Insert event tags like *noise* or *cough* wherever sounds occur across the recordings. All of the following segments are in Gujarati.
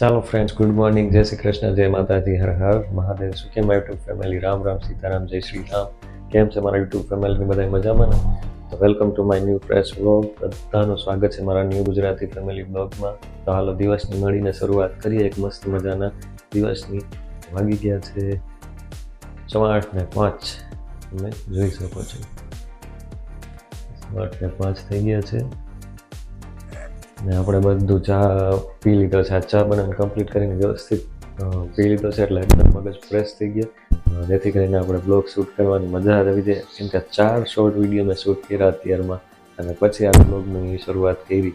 ચાલો ફ્રેન્ડ્સ ગુડ મોર્નિંગ જય શ્રી કૃષ્ણ, જય માતાજી, હર હર. મહાદેવ શું કેમ યુટ્યુબ ફેમિલી રામ રામ, સીતારામ, જય શ્રી રામ. કેમ છે મારા યુટ્યુબ ફેમિલીની બધા મજામાં ને? તો welcome to my new fresh vlog બધાનું સ્વાગત છે મારા ન્યૂ ગુજરાતી ફેમિલી બ્લોગમાં તો હાલો દિવસની મળીને શરૂઆત કરીએ. એક મસ્ત મજાના દિવસની વાગી ગયા છે સવા આઠ ને પાંચ. તમે જોઈ શકો છો. સવા આઠ ને પાંચ થઈ ગયા છે. ને આપણે બધું ચા, પી લીધો છે. આ ચા બનાવીને કમ્પ્લીટ કરીને વ્યવસ્થિત પી લીધો છે એટલે એકદમ મગજ ફ્રેશ થઈ ગયા. જેથી કરીને આપણે બ્લોગ શૂટ કરવાની મજા આવી જાય. કેમ કે ચાર શોર્ટ વીડિયો મેં શૂટ કર્યા અત્યારમાં અને પછી આ બ્લોગની શરૂઆત કરી.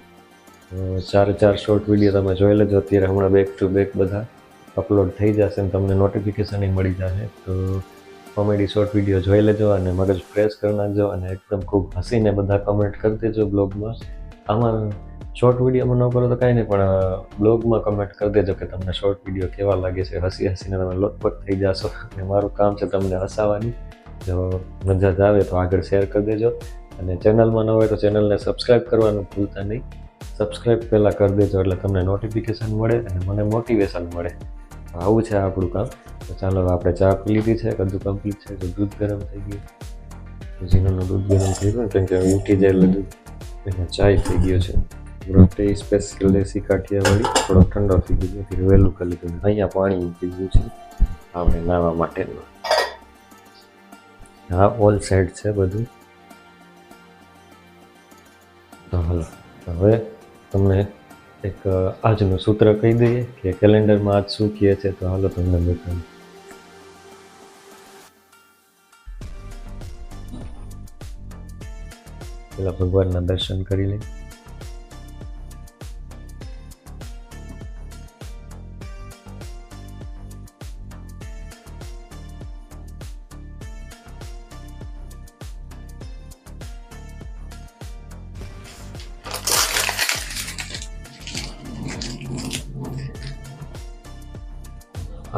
ચાર ચાર શોર્ટ વીડિયો તમે જોઈ લેજો. અત્યારે હમણાં બેક ટુ બેક બધા અપલોડ થઈ જશે અને તમને નોટિફિકેશન મળી જશે. તો કોમેડી શોર્ટ વીડિયો જોઈ લેજો અને મગજ ફ્રેશ કરી નાખજો અને એકદમ ખૂબ હસીને બધા કમેન્ટ કરી દેજો બ્લોગમાં આમાં શોર્ટ વિડીયોમાં ન કરો તો કાંઈ નહીં, પણ બ્લોગમાં કમેન્ટ કરી દેજો કે તમને શોર્ટ વીડિયો કેવા લાગે છે. હસી હસીને તમે લોટપટ થઈ જશો. અને મારું કામ છે તમને હસાવાની જો મજા જ આવે તો આગળ શેર કરી દેજો. અને ચેનલમાં ન હોય તો ચેનલને સબસ્ક્રાઈબ કરવાનું ભૂલતા નહીં. સબસ્ક્રાઈબ પહેલાં કરી દેજો એટલે તમને નોટિફિકેશન મળે અને મને મોટિવેશન મળે. આવું છે આપણું કામ. તો ચાલો આપણે ચા પી લીધી છે, કદું કમ્પ્લીટ છે તો દૂધ ગરમ થઈ ગયું. જીનાનું દૂધ ગરમ થઈ ગયું કેમ કે ઉઠી જાય એટલે દૂધ. એટલે ચાય થઈ ગયો છે. રોટે સ્પેશિયલ દેશી કાઠિયાવાડી થોડો ઠંડો થઈ ગયો તેથી વહેલું કરી લીધું અહીંયા પાણી ઉઠી ગયું છે. આપણે નાવા માટેનું. હા ઓલ સાઈડ છે બધું. તો હાલો હવે તમને એક આજનું સૂત્ર કહી દઈએ કે કેલેન્ડરમાં આજ શું કહે છે, તો હાલો તમને બતાવું. પેલા ભગવાનના દર્શન કરી લઈએ.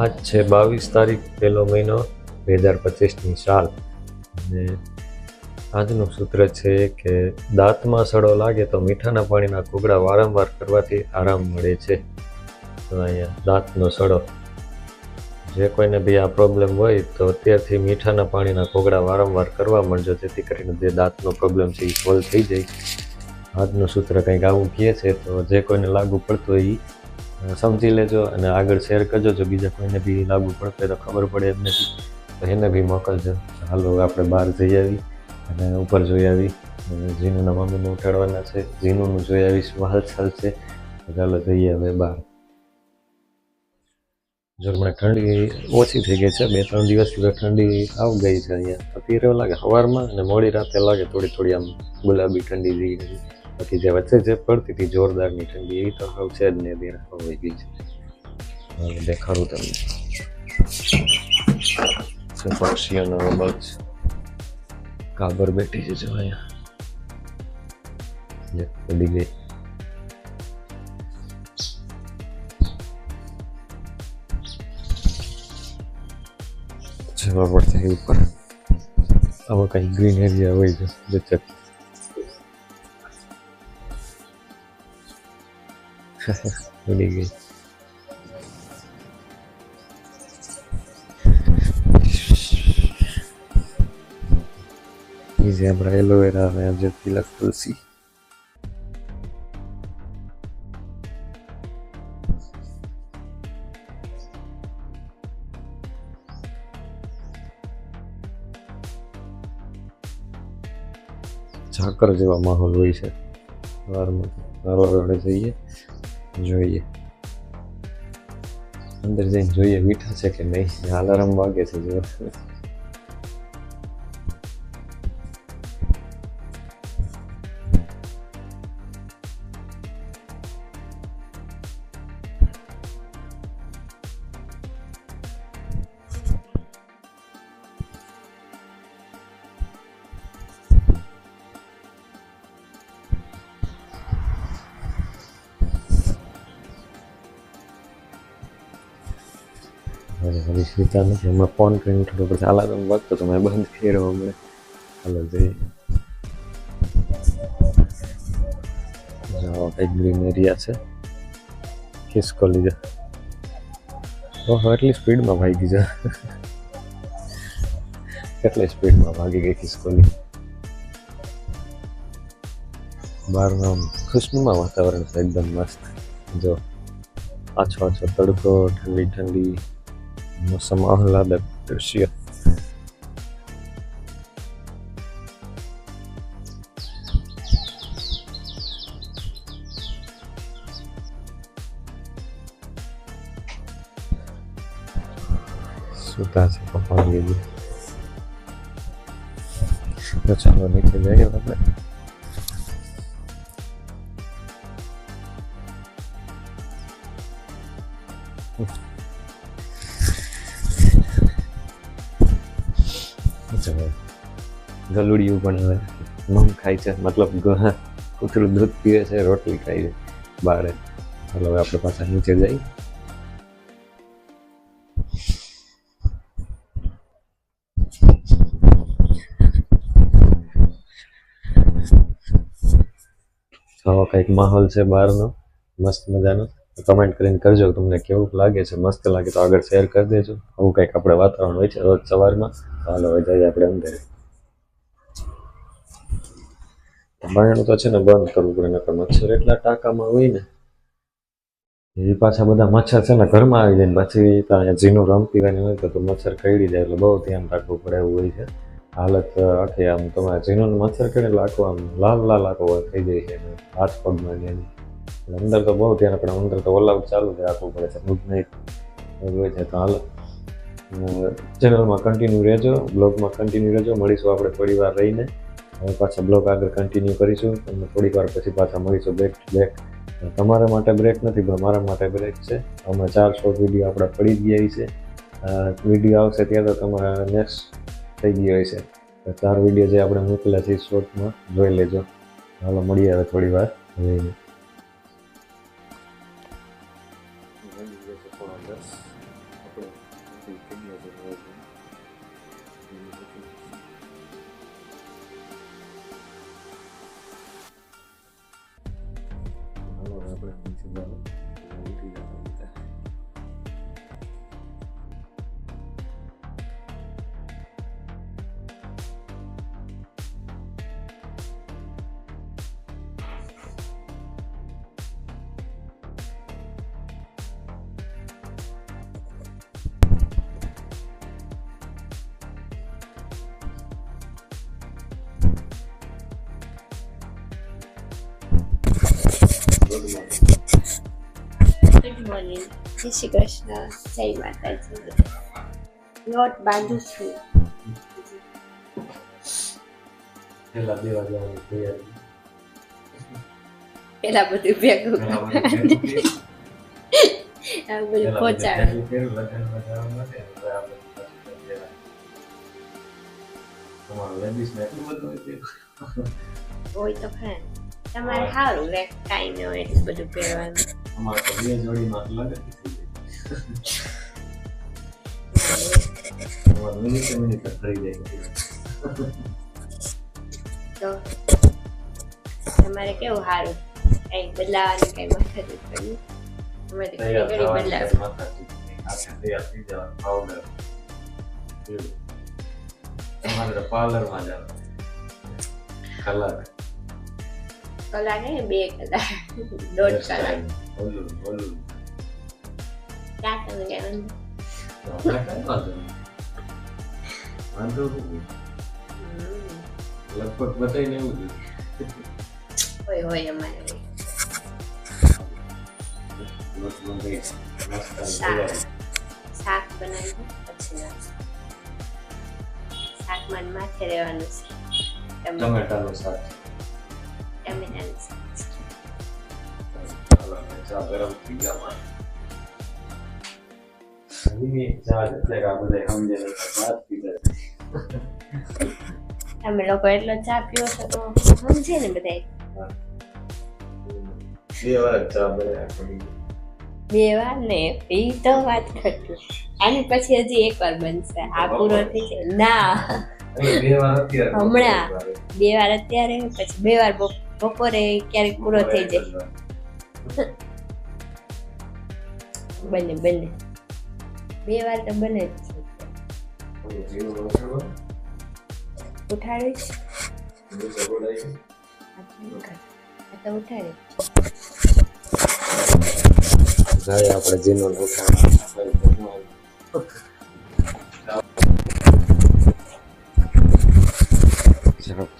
આજ છે બાવીસ તારીખ, પહેલો મહિનો બે હજાર પચીસની સાલ. અને આજનું સૂત્ર છે કે દાંતમાં સડો લાગે તો મીઠાના પાણીના કુગડા વારંવાર કરવાથી આરામ મળે છે. તો અહીંયા દાંતનો સડો. જે કોઈને બી આ પ્રોબ્લેમ હોય તો અત્યારથી મીઠાના પાણીના કોગળા વારંવાર કરવા મળજો, જેથી કરીને જે દાંતનો પ્રોબ્લેમ છે એ સોલ્વ થઈ જાય. આજનું સૂત્ર કંઈક આવું કહે છે તો જે કોઈને લાગુ પડતું હોય એ સમજી લેજો અને આગળ શેર કરજો. જો બીજા કોઈને બી લાગુ પડતો તો ખબર પડે એમ નથી તો એને બી મોકલજો. હાલો આપણે બહાર જઈ આવી અને ઉપર જોઈ આવી. ઝીનુના મમ્મીને ઉઠાડવાના છે. જીનુનું જોઈ આવી હાલચાલ છે. ચાલો જઈએ હવે બહાર. જો હમણાં ઠંડી ઓછી થઈ ગઈ છે. બે ત્રણ દિવસથી તો ઠંડી આવ ગઈ છે અહીંયા. અત્યારે લાગે સવારમાં અને મોડી રાતે લાગે થોડી થોડી આમ ગુલાબી ઠંડી જેવી. હતી. બાકી જે વચ્ચે જે પડતી હતી જોરદારની ઠંડી એવી તો હવે છે જ ને અત્યારે હવે ગઈ છે. દેખાડું તમને. છે પક્ષીઓનો અવાજ કાબર બેઠી છે જો અહીંયા. લે, ઉડી ગઈ. જવા પડશે ઉપર આવા કઈ ગ્રીન એરિયા હોય છે જે ઉડી ગઈ એલોવેરા અને જે તિલક તુલસી ઝાકર જેવા માહોલ હોય છે સવારમાં સવાર જઈએ જોઈએ. અંદર જઈને જોઈએ મીઠા છે કે નહીં? અલાર્મ વાગે છે જો હવે હરીશ સ્વીકાર નથી હમણાં ફોન કરીને થોડો પછી અલાર્મ વાગતો તો મેં બંધ કર્યો હમણાં હાલો, જઈએ. જાઓ કંઈક ગ્રીન એરિયા છે. ખિસકો લીધો. ઓહો, એટલી સ્પીડમાં ભાગી જા કેટલી સ્પીડમાં ભાગી ગઈ ખિસકોલી બહારનું ખુશનુમા વાતાવરણ છે, એકદમ મસ્ત. જો, આછો આછો તડકો, ઠંડી ઠંડી. મોસમ આહલાદક દૃશ્ય સુતા છે પપ્પા ગયેલી તો ચાલો નીચે જઈએ આપણે ગલુડિયું પણ હવે મમ ખાય છે. મતલબ કૂતરું દૂધ પીવે છે, રોટલી ખાય છે બારે ચાલો હવે આપણે પાછા નીચે જઈ. આવો કંઈક માહોલ છે બહારનો. મસ્ત મજાનો. કમેન્ટ કરીને કરજો તમને કેવું લાગે છે, મસ્ત લાગે તો આગળ શેર કરી દેજો. આવું કંઈક આપણે વાતાવરણ હોય છે રોજ સવારમાં. ચાલો હવે જઈએ આપણે અંદર. બાયણું તો છે ને બંધ કરવું પડે, નકર મચ્છર એટલા ટાંકામાં હોય ને, એ પાછા બધા મચ્છર છે ને ઘરમાં આવી જાય ને પછી ત્યાં ઝીનું રમતી હોય હોય તો મચ્છર કરડી જાય, એટલે બહુ ધ્યાન રાખવું પડે એવું હોય છે. હાલત આખી આમ તમારે ઝીનું મચ્છર કરે એટલે આખું આમ લાલ લાલ આખો થઈ જાય છે હાથ પગમાં ને એની. એટલે અંદર તો બહુ ધ્યાન આપણે અંદર તો ઓલ આઉટ ચાલુ જ રાખવું પડે છે. નાઇટ એવું હોય છે તો હાલ ચેનલમાં કન્ટિન્યુ રહેજો બ્લોગમાં કન્ટિન્યુ રહેજો. મળીશું આપણે થોડી વાર રહીને. હવે પાછા બ્લોગ આગળ કન્ટિન્યુ કરીશું. અને થોડીક વાર પછી પાછા મળીશું. બેક બેક તમારા માટે બ્રેક નથી, પણ મારા માટે બ્રેક છે. હમણાં ચાર શોર્ટ વીડિયો આપણા પડી ગયા છે. વીડિયો આવશે ત્યાં તો તમારા નેક્સ્ટ થઈ ગયો હશે. તો ચાર વીડિયો જે આપણે મોકલ્યા છે શોર્ટમાં જોઈ લેજો. હાલો, મળીએ હવે થોડી વાર રહીને. ગુડ મોર્નિંગ જય શ્રી કૃષ્ણ જય માતાજી લોટ બાંધું છું પહેલા બે વાગ્યાની તૈયારી પેલા બધું ભેગું આ બધું પહોંચાડે હોય તો ખરા *laughs* *laughs* તમારે સારું રે કાંઈ ન હોય એટલું બધું પહેરવાનું તો તમારે કેવું સારું કઈ બદલાવાનું કઈ મથતું પડ્યું અમારે તો ઘડી બદલાવ પાર્લરમાં જવાનું કલાક કલાક ને બે કલાક દોઢ કલાક તમે ગયા આપણે કઈ વાંધો. લગભગ બધાને એવું હોય હોય અમારે. શાક. બનાવ્યું પછી શાકમાં માથે રહેવાનું છે ટમેટા ટમેટાનું શાક ચા ગરમ થઈ ગયા છે. તમે લોકો એટલો ચા પીવો છો તો સમજે ને બધા બે વાર ચા બનાવ્યા બે વાર ને એ તો વાત ખરી આની પછી હજી એક વાર બનશે આ પૂરો થઈ જાય ના અહીં બે વાર અત્યારે હમણાં. બે વાર અત્યારે પછી બે વાર બપોરે ક્યારેક પૂરો થઈ જાય બંને બને. બે વાર તો બને જ છે. ઉઠાડીશ તો ઉઠાડી જાય આપણે જીનો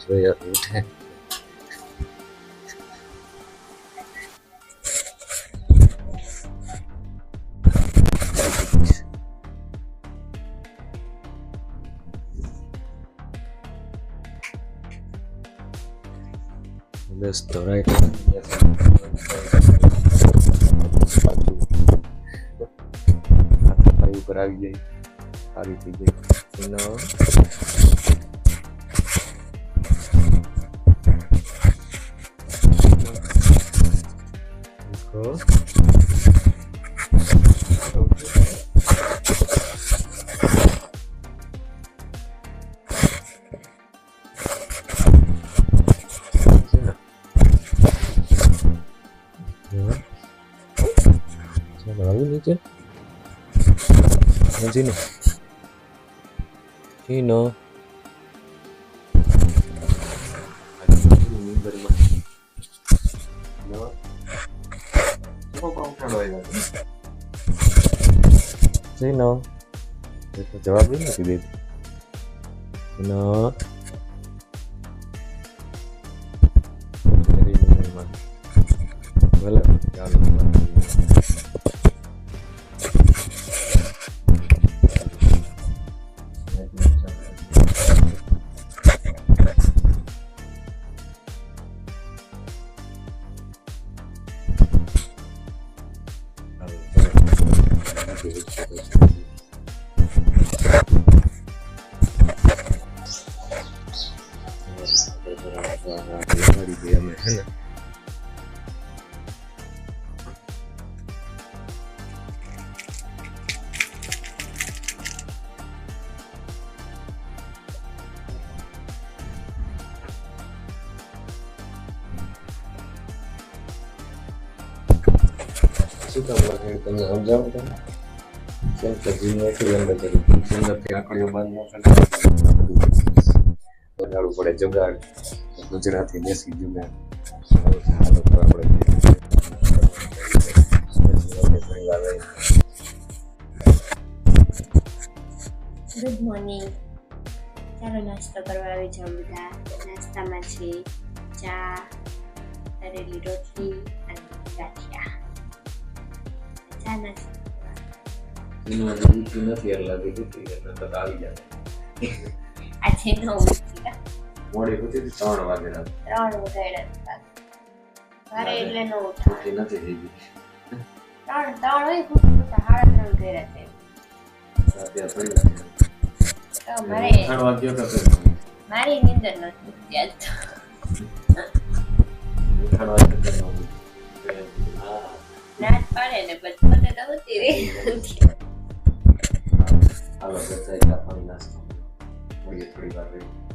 જોઈએ ઉઠે. તો રાઈટ ઉપર આવી ગઈ સારી થઈ ગઈ એનો જીનો જીનો જીનો એ તો જવાબ જ નથી અમે હે ને શું કામ લાગે તમને સમજાવું તમે કેમ કે જીવનથી અંદર કરી જીવનથી આંકડીઓ બાંધવા બનાડવું પડે જગાડ ગુજરાતી દેશી આપણે વાર રહી ગુડ મોર્નિંગ ચાલો નાસ્તો કરવા આવી જાઉં બધા. નાસ્તામાં છે ચા તરેલી રોટલી અને ગાંઠિયા. ચા નાસ્તો નથી એટલે આવી જાય આજે નવ. વાગ્યા. મોડી હતી ત્રણ વાગે રાત. ત્રણ વગાડ્યા મારે એટલે નો ઉઠાય નથી થઈ ગઈ. ત્રણ ત્રણ હોય ખોટું સાડા ત્રણ કર્યા છે. મારે નીંદર નથી ત્યાં તો. ત્રણ વાગે તો હા. નાચ પાડે ને પોતે તો ઉતી રહી. હાલો બધા નાસ્તો. થોડી વાર રહી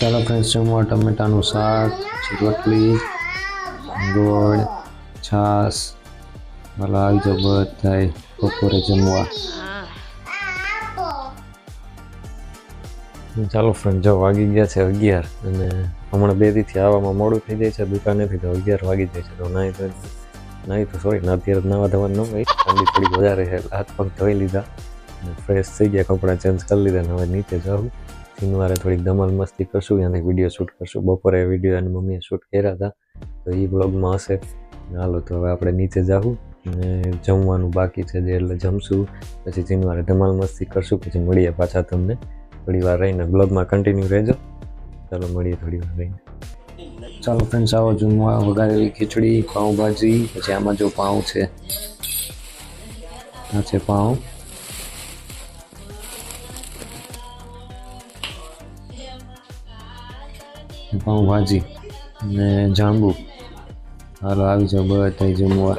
ચાલો ફ્રેન્ડ્સ જમવા ટમેટાનું શાક રોટલી, ગોળ, છાશ ભલા આવી જાઓ બધાય બપોરે જમવા. ચાલો ફ્રેન્ડ જો વાગી ગયા છે અગિયાર અને હમણાં બે દીથી આવવામાં મોડું થઈ જાય છે દુકાનેથી તો અગિયાર વાગી જાય છે, તો નાહી તો નાહી તો સોરી ના અત્યારે નાવા ધોવાનું ન હોય ઠંડી થોડી વધારે છે, હાથ પગ ધોઈ લીધા. ફ્રેશ થઈ ગયા, કપડાં ચેન્જ કરી લીધા અને હવે નીચે જાઉં. શનિવારે થોડીક ધમાલ મસ્તી કરશું અને વીડિયો શૂટ કરશું. બપોરે વીડિયો અને મમ્મીએ શૂટ કર્યા હતા, તો એ બ્લોગમાં હશે. હાલો, તો હવે આપણે નીચે જાવું અને જમવાનું બાકી છે જે એટલે જમશું. પછી શનિવારે ધમાલ મસ્તી કરશું, પછી મળીએ પાછા તમને થોડી વાર રહીને. બ્લોગમાં કન્ટિન્યુ રહેજો. ચાલો, મળીએ થોડી વાર રહીને. ચાલો ફ્રેન્ડ્સ આવો જમવા વઘારેલી ખીચડી, પાઉંભાજી, પછી આમાં જો પાઉં છે. આ છે પાઉં. પાઉંભાજી અને જાંબુ. હાલો આવી જાઓ બધા જમવા.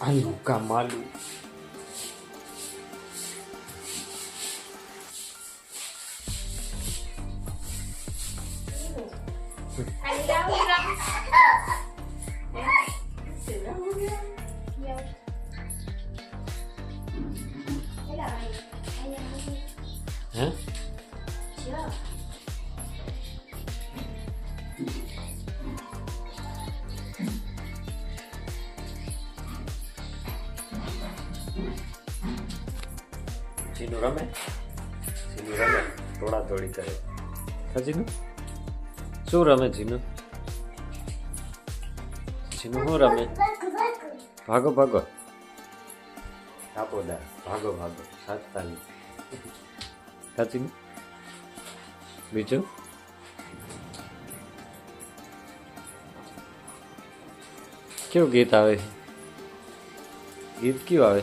આલુ કા માલુ. જીનુ રમે જીનુ રમે? થોડા થોડી કરે. હા, જીનુ? શું રમે જીનું? જીનું શું રમે? ભાગો ભાગો. આપો ભાગો ભાગો. સાત તાલી હા બીજું? કેવું ગીત આવે? ગીત કયું આવે?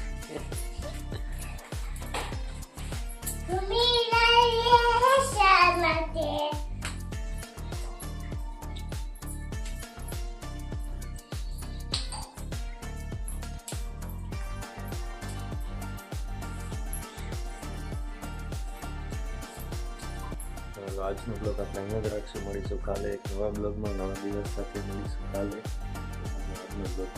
આજનો બ્લોગ આપણે અહીંયા જ રાખશું. મળીશું કાલે એક નવા બ્લોગમાં નવા દિવસ સાથે મળીશું કાલે. આજનો બ્લોગ